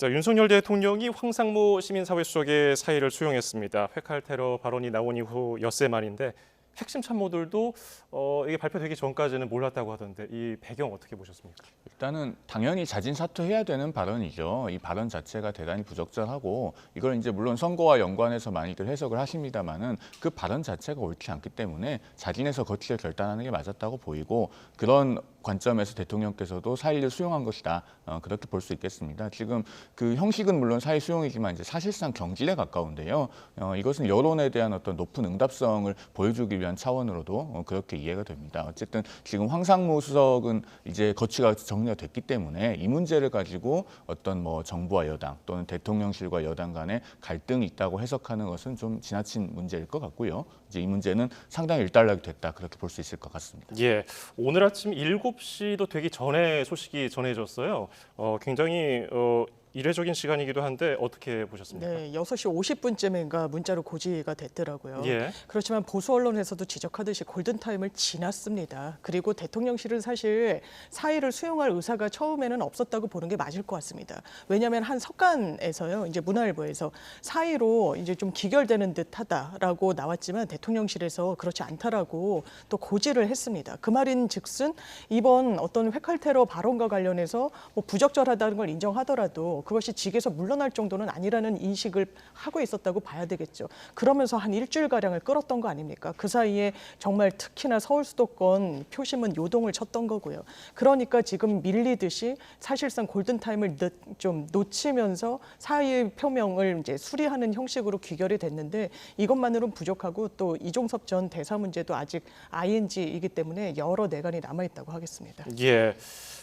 자, 윤석열 대통령이 황상무 시민사회 수석의 사의를 수용했습니다. 회칼 테러 발언이 나온 이후 엿새 만인데 핵심 참모들도 어, 이게 발표되기 전까지는 몰랐다고 하던데 이 배경 어떻게 보셨습니까? 일단은 당연히 자진 사퇴해야 되는 발언이죠. 이 발언 자체가 대단히 부적절하고 이걸 이제 물론 선거와 연관해서 많이들 해석을 하십니다만은 그 발언 자체가 옳지 않기 때문에 자진해서 거취를 결단하는 게 맞았다고 보이고 그런 관점에서 대통령께서도 사의를 수용한 것이다 어, 그렇게 볼 수 있겠습니다. 지금 그 형식은 물론 사의 수용이지만 이제 사실상 경질에 가까운데요. 어, 이것은 여론에 대한 어떤 높은 응답성을 보여주기 위한 차원으로도 어, 그렇게 이해가 됩니다. 어쨌든 지금 황상무 수석은 이제 거취가 정리가 됐기 때문에 이 문제를 가지고 어떤 뭐 정부와 여당 또는 대통령실과 여당 간의 갈등이 있다고 해석하는 것은 좀 지나친 문제일 것 같고요. 이제 이 문제는 상당히 일단락이 됐다 그렇게 볼 수 있을 것 같습니다. 예, 오늘 아침 7시도 되기 전에 소식이 전해졌어요. 어, 굉장히 어, 이례적인 시간이기도 한데 어떻게 보셨습니까? 네, 6시 50분쯤인가 문자로 고지가 됐더라고요. 예. 그렇지만 보수 언론에서도 지적하듯이 골든타임을 지났습니다. 그리고 대통령실은 사실 사의를 수용할 의사가 처음에는 없었다고 보는 게 맞을 것 같습니다. 왜냐하면 한 석간에서요, 이제 문화일보에서 사의로 이제 좀 기결되는 듯하다라고 나왔지만 대통령실에서 그렇지 않다라고 또 고지를 했습니다. 그 말인 즉슨 이번 어떤 회칼 테러 발언과 관련해서 뭐 부적절하다는 걸 인정하더라도 그것이 직에서 물러날 정도는 아니라는 인식을 하고 있었다고 봐야 되겠죠. 그러면서 한 일주일 가량을 끌었던 거 아닙니까? 그 사이에 정말 특히나 서울 수도권 표심은 요동을 쳤던 거고요. 그러니까 지금 밀리듯이 사실상 골든 타임을 좀 놓치면서 사의 표명을 이제 수리하는 형식으로 귀결이 됐는데 이것만으로는 부족하고 또 이종섭 전 대사 문제도 아직 ING이기 때문에 여러 내관이 남아 있다고 하겠습니다. 예.